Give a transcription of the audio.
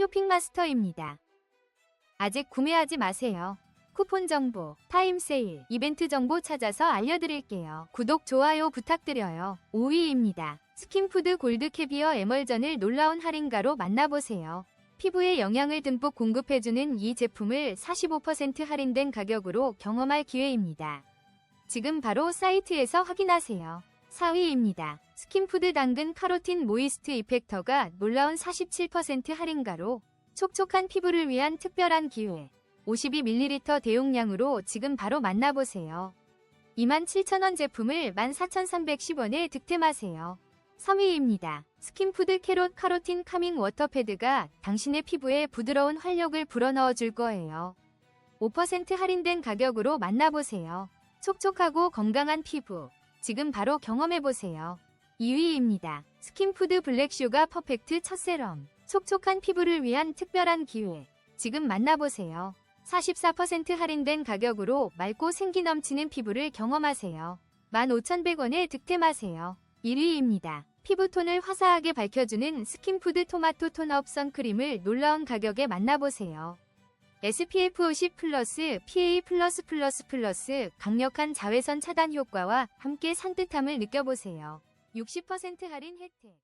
쇼핑마스터입니다. 아직 구매하지 마세요. 쿠폰 정보, 타임 세일, 이벤트 정보 찾아서 알려드릴게요. 구독, 좋아요 부탁드려요. 5위입니다. 스킨푸드 골드 캐비어 에멀전을 놀라운 할인가로 만나보세요. 피부에 영양을 듬뿍 공급해주는 이 제품을 45% 할인된 가격으로 경험할 기회입니다. 지금 바로 사이트에서 확인하세요. 4위입니다. 스킨푸드 당근 카로틴 모이스트 이펙터가 놀라운 47% 할인가로 촉촉한 피부를 위한 특별한 기회. 52ml 대용량으로 지금 바로 만나보세요. 27,000원 제품을 14,310원에 득템하세요. 3위입니다. 스킨푸드 캐롯 카로틴 카밍 워터패드가 당신의 피부에 부드러운 활력을 불어넣어 줄 거예요. 5% 할인된 가격으로 만나보세요. 촉촉하고 건강한 피부. 지금 바로 경험해보세요. 2위입니다. 스킨푸드 블랙슈가 퍼펙트 첫 세럼. 촉촉한 피부를 위한 특별한 기회. 지금 만나보세요. 44% 할인된 가격으로 맑고 생기 넘치는 피부를 경험하세요. 15,100원에 득템하세요. 1위입니다. 피부톤을 화사하게 밝혀주는 스킨푸드 토마토 톤업 선크림을 놀라운 가격에 만나보세요. SPF 50 플러스 PA 플러스 플러스 플러스 강력한 자외선 차단 효과와 함께 산뜻함을 느껴보세요. 60% 할인 혜택